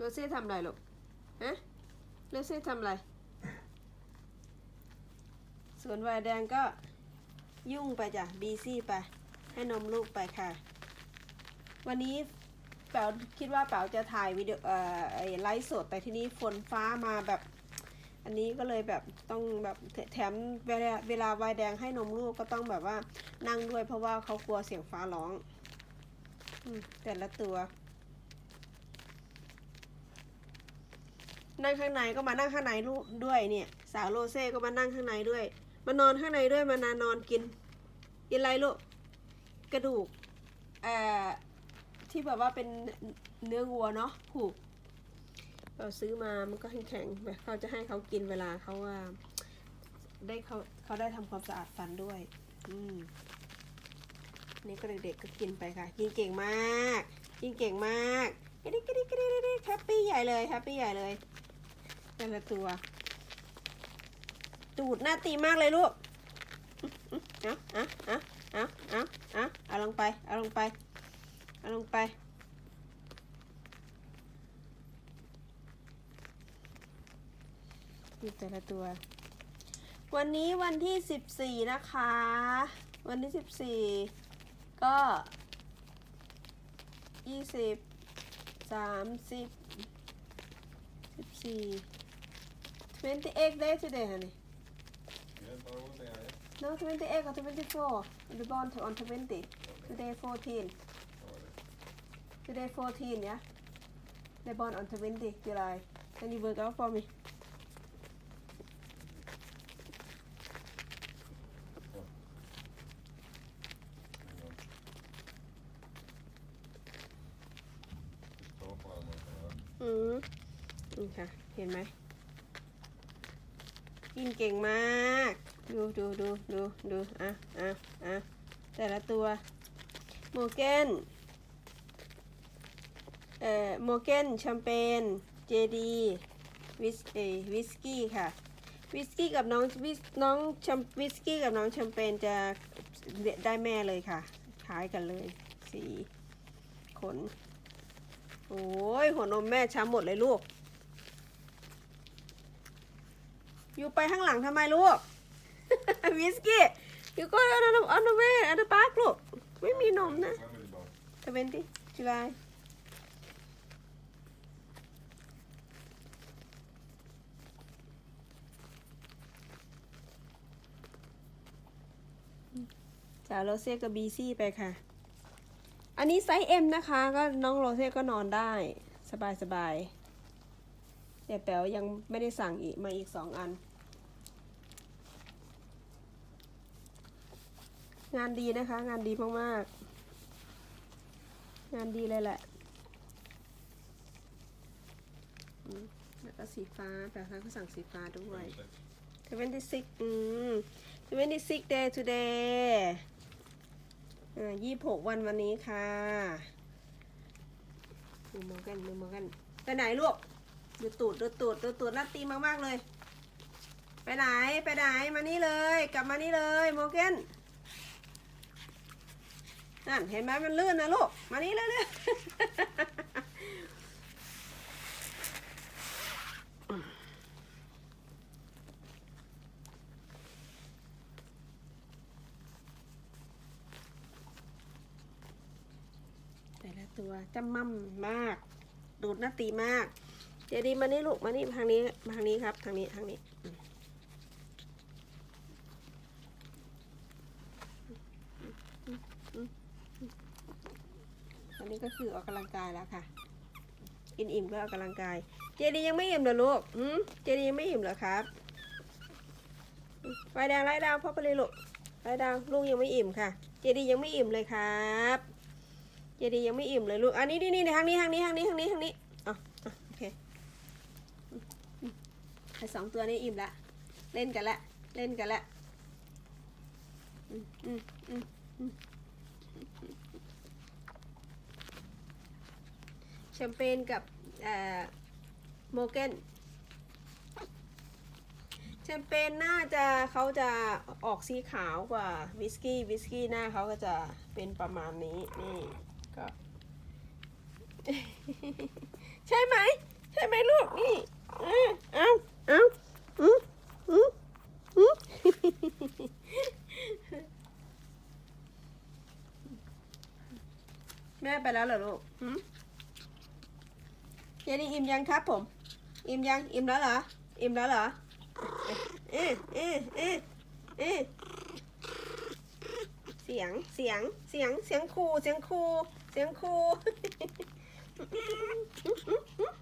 โรเซ่ทำอะไรลูกฮะโรเซ่ทำอะไร ส่วนวายแดงก็ยุ่งไปจ้ะบีซี่ไป ให้นมลูกไปค่ะ วันนี้แป๋วคิดว่าแป๋วจะถ่ายวิดีโอเอ่อไลฟ์สดแต่ที่นี้ฝนฟ้ามาแบบ อันนี้ก็เลยแบบต้องแบบแถมเวลาเวลาวายแดงให้นมลูกก็ต้องแบบว่านั่งด้วยเพราะว่าเขากลัวเสียงฟ้าร้องอแต่ละตัว นั่งข้างในก็มานั่งข้างในลูกด้วยเนี่ย สาวโรเซ่ก็มานั่งข้างในด้วย มานอนข้างในด้วยมานานอนกินกินอะไรลูกกระดูกเอ่อที่แบบว่าเป็นเนื้อวัวเนาะผูกเราซื้อมามันก็แข็งๆแบบเขาจะให้เขากินเวลาเขาว่าได้เขาเขาได้ทำความสะอาดฟันด้วย อืมนี่ก็เด็กๆก็กินไปค่ะ กินเก่งมาก กินเก่งมากกระดิกกระดิกกระดิกกระดิกแฮปปี้ใหญ่เลยแฮปปี้ใหญ่เลย แต่ละตัว ตูดหน้าตีมากเลยลูกเอาเอาเอาเอาเอาเอาเอาลงไป เอาลงไป เอาลงไปนี่แต่ละตัว วันนี้วันที่สิบสี่นะคะ วันที่สิบสี่ก็ยี่สิบสามสิบสิบสี่ twenty eight day today honey Ja, bara hon säger ja. no twenty eight or twenty four the born to on twenty today fourteen Ja, det. today fourteen yeah they born on twenty July can you work out for me Ja. Ta på armarna så här. อืมนี่ค่ะเห็นไหม กินเก่งมาก ดูดูดูดูดูอะอะอะแต่ละตัวโมเกนเอ่อโมเกนแชมเปญเจดีวิสเอวิสกี้ค่ะวิสกี้กับน้องวิสน้องแชมวิสกี้กับน้องแชมเปญจะได้แม่เลยค่ะคล้ายกันเลยสีขน โอ้ยหัวนมแม่ช้ำหมดเลยลูก อยู่ไปข้างหลังทำไมลูก วิสกี้อยู่ก็อันนั้นอันนั้นเวอันนั้นปาร์กลูก ไม่มีนมนะเทเวนตี้จุลายสาวโรเซ่กับบีซี่ไปค่ะ อันนี้ไซส์ M นะคะ ก็น้องโรเซ่ก็นอนได้ สบายสบาย แต่แป๋วยังไม่ได้สั่งอีกมาอีกสองอัน งานดีนะคะ งานดีมากๆ งานดีเลยแหละแล้วก็สีฟ้าแปลว่าเขาสั่งสีฟ้าด้วย26อืม26 day today อ่า26 วันวันนี้ค่ะดูมองกันดูมองกัน ไปไหนลูก ดูตูดดูตูดดูตูดนัดตีมากๆเลย ไปไหนไปไหนมานี่เลย กลับมานี่เลยโมเกนนั่นเห็นไหมมันลื่นนะลูก มานี่เลยเลยแต่ละตัวจำมั่มมาก ดูดหน้าตีมาก เจดีมานี่ลูกมานี่ทางนี้มาทางนี้ครับทางนี้ทางนี้อันนี้ก็คือออกกำลังกายแล้วค่ะกินอิ่มก็ออกกำลังกาย เจดียังไม่อิ่มเหรอลูกหืมเจดียังไม่อิ่มเหรอครับไฟแดงไล่ดาวพ่อไปเลยลูกไล่ดาวลูกยังไม่อิ่มค่ะ เจดียังไม่อิ่มเลยครับ เจดียังไม่อิ่มเลยลูกอันนี้นี่นี่ทางนี้ทางนี้ทางนี้ทางนี้ทางนี้อ๋ออ๋อโอเคอืมอืมไอ สองตัวนี้อิ่มละ เล่นกันละ เล่นกันละแชมเปญกับโมเกนแชมเปญน่าจะเขาจะออกสีขาวกว่าวิสกี้วิสกี้หน้าเขาก็จะเป็นประมาณนี้นี่ก็ ใช่ไหม ใช่ไหมลูกนี่ ออเอาเอาอืมอืมอืมแม่ไปแล้วเหรอลูกเจนี่อิ่มยังครับผม อิ่มยัง อิ่มแล้วเหรอ อิ่มแล้วเหรอเอ๊เอ๊เอ๊เอ๊เสียง เสียง เสียง เสียงครู เสียงครู เสียงครู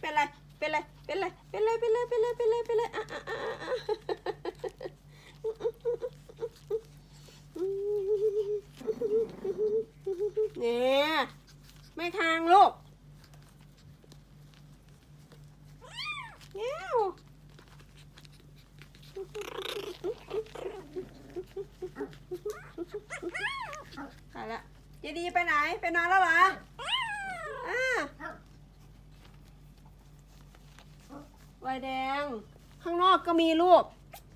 เป็นไร เป็นไร เป็นไร เป็นไร เป็นไร เป็นไร เป็นไร เป็นไรอะอะอะอะเนี่ยไม่ทางลูกเงี้ยวไปละเจดีไปไหน ไปนอนแล้วเหรออ่า ไวน์แดง ข้างนอกก็มีลูก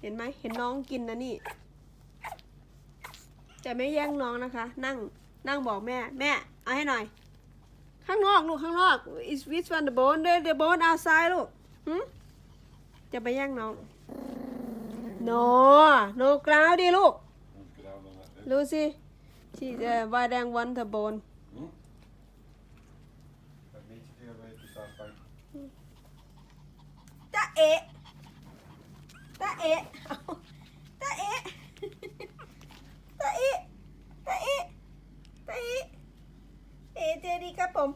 เห็นไหมเห็นน้องกินนะนี่จะไม่แย่งน้องนะคะ นั่งนั่งบอกแม่ แม่ เอาให้หน่อย ข้างนอกลูกข้างนอก is which one the bone the the bone outside ลูกหึจะไปแย่งน้อง no no กล่าวดิลูก Get out on that. ดูสิที่เอ่อวายแดงวันเทอร์โบน Hmm? That meat here, right, just off by. ตา เอะตาเอะตาเอะตาเอะตาเอะตาเอะเอเจดีครับผม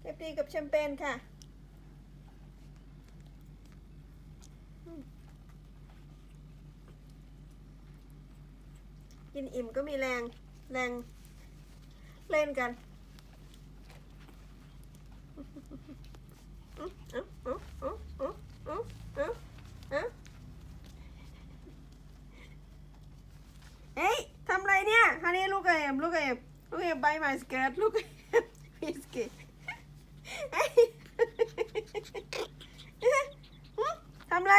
เจดีกับแชมเปญค่ะกินอิ่มก็มีแรง แรง เล่นกัน เอ้ยทำไรเนี่ยฮันนี่ลูกเอ็มลูกเอ็มลูกเอ็มใบไม้สเกิร์ตลูกเอ็มพีสกิเฮ้ยทำไร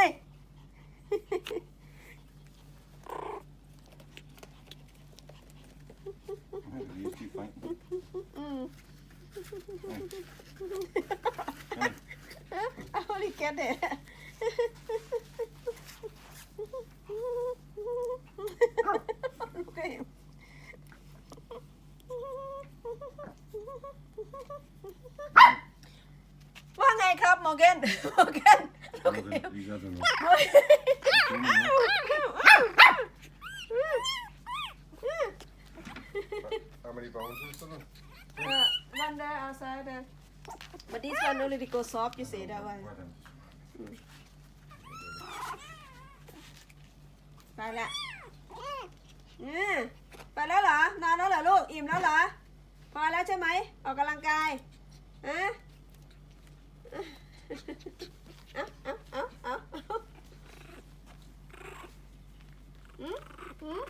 อืม I only get it. Look at him. What ngay khóc Morgan? How many bones is there? Uh, one there outside there. But this one only go soft, you say that one. ไปละอืมไปแล้วเหรอ นอนแล้วเหรอลูก อิ่มแล้วเหรอ พอแล้วใช่ไหม ออกกำลังกายอะอาเอาเอาเอาเอาอืมอืม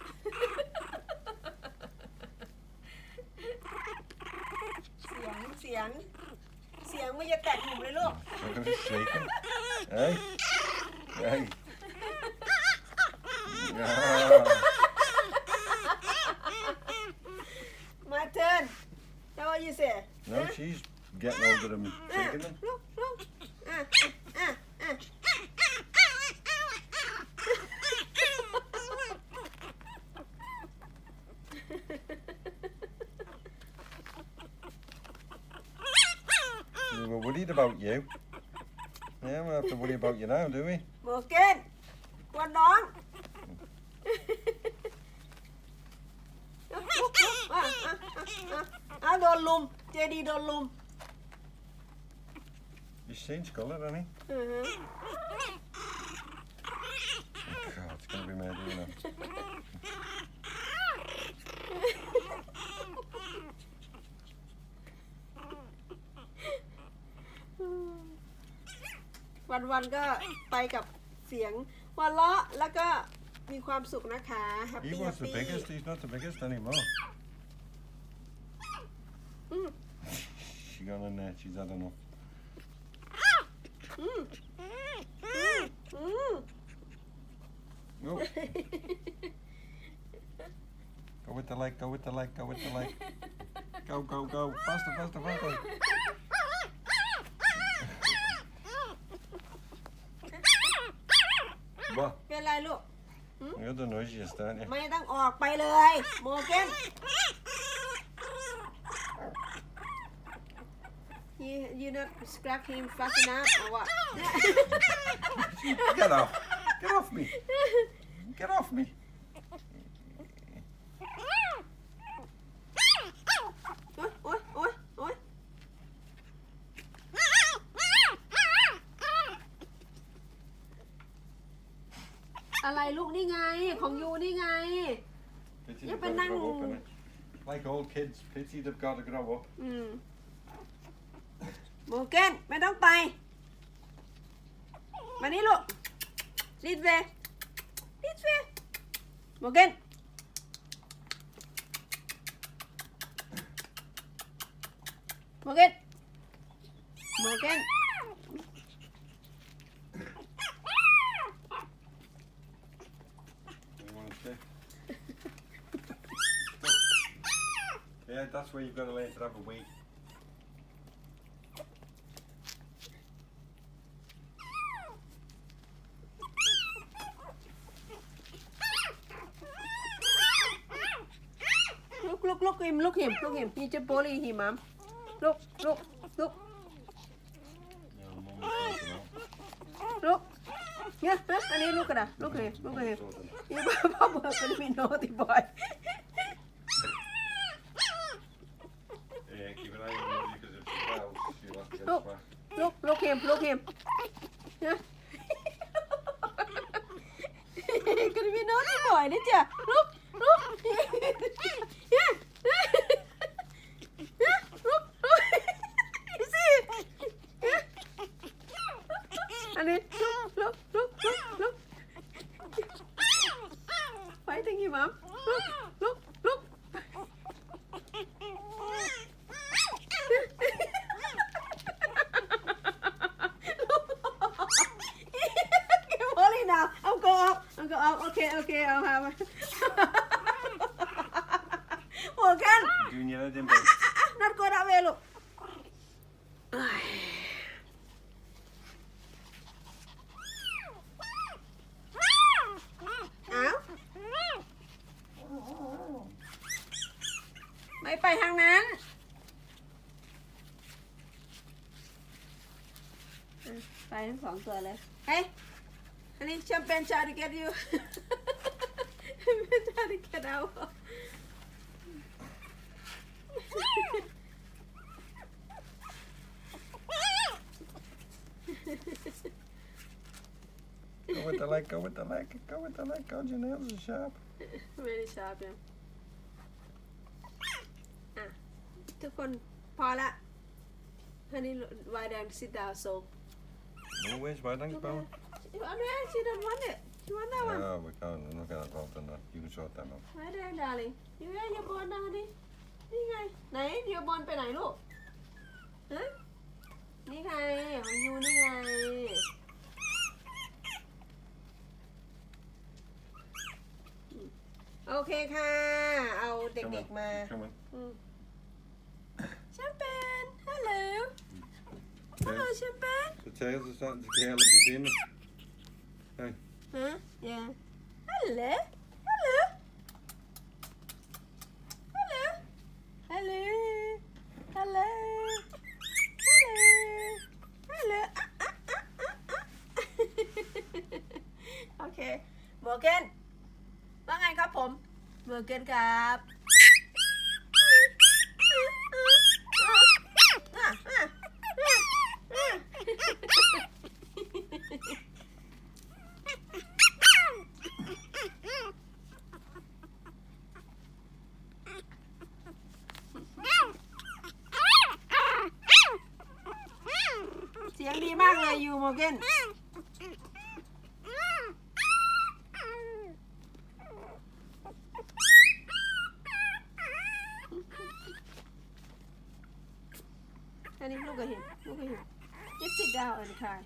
เสียง เสียง เสียงไม่จะแตกหูเลยลูก Look at it shaking. Hey? Hey? Yeah. My turn. How are you say? No, she's getting older and taking them. Look, look. worried about you. Yeah, we have to worry about you now, do we? Morgan! One on! I don't lum. Daddy don't lum. He's changed colour, hasn't he? Mm-hmm. วันวันๆก็ไปกับเสียงหัวเราะแล้วก็มีความสุขนะคะแฮป He ปี้แฮ was ป the ปี้ biggest, he's not the biggest anymore. Mm. She gone in there, she's had enough. อืมอืมอืม Go. go with the light, go with the light, go with the light. Go, go, go. Faster, faster, faster. บ้า เป็นไรลูก do noisy staan. ไม่ต้องออกไปเลย โมเกนยูยูนัทสครับทีมฟัสนะหรอว่ Get off. Get off me. Get off me. โอ๊ยโอ๊ยโอ๊ยโอ๊ยอะไร ลูกนี่ไง ของยูนี่ไง Pity Ja, they've but got to now- grow up, innit? Like all kids, pity they've got to grow up. อืมโมเกนไม่ต้องไปมานี่ลูกลิดเวลิดเวโมเกนโมเกนโมเกน You want to stay? yeah, that's where you've got to learn to have a wee. ลุกลุกลุกหิมลุกหิมลุกหิมนี่จะโปลีหิมัมลุกลุกลุก Yeah, the mum was sorting out. ลุกเนี่ยฮะอันนี้ลุกกระดาษลุกหิมลุกหิม Sorting. นี่พ่อพ่อเบิร์เป็นมิโนติบอย Yeah, keep an eye on her because if she growls, she'll have to get Look. Back. ลุกลุกหิมลุกหิมเนี่ยกันมิโนติบอยนี่จ้ะลุกลุกเนี่ยเนี่ยลุกลุกอีซี่เนี่ยอันนี้ลุกลุกลุกลุกลุก Fighting him up. Look, look, look. Get Molly now. I'll go up. โอเคโอเคเอาค่ะมาโอ้กัน Junior din po. นัดกอะเวลูกเอ้เอ้าไม่ไปทางนั้นไปทั้งสองตัวเลย เฮ้ อันนี้แชมเปญชาดิเกตอยู่ชาดิเกตเอา Go with the leg, go with the leg, go with the leg. God, your nails are sharp. very sharp ยังอะทุกคนพอละฮันนี่ why don't sit down so No, where's my leg, Bowen? I mean she don't want it she want that one No, we can't. We're not going to involve in that. You can sort them out. why there darling อยู่ไหนอยู่บอลนะฮันนี่นี่ไง ไหนเดี๋ยวบอลไปไหนลูกฮะนี่ไงของยูนี่ไง โอเคค่ะ เอา Come เด็ก on, ๆมา Come on. แชมเปญฮัลโหลฮัลโหล Okay. แชมเปญ The tails are starting to curl. Have you seen them? Hey. ฮะ yeah ฮัลโหลฮัลโหลฮัลโหลฮัลโหลฮัลโหลฮัลโหลฮัลโหลโอเคโมเกนว่าไงครับผมโมเกนครับเสียงดีมาก เลยยูโมเกนอันนี้ลูกกับหินลูกกับหิน just sit down and cry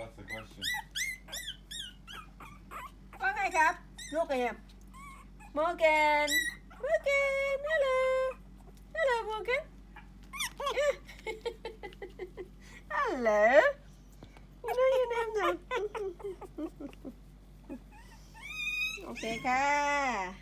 that's the question. ว่าไงครับ ลูกเอ็มโมเกนโมเกนฮัลโหลฮัลโหลโม เกนฮัลโหล you know your name now โอเคค่ะ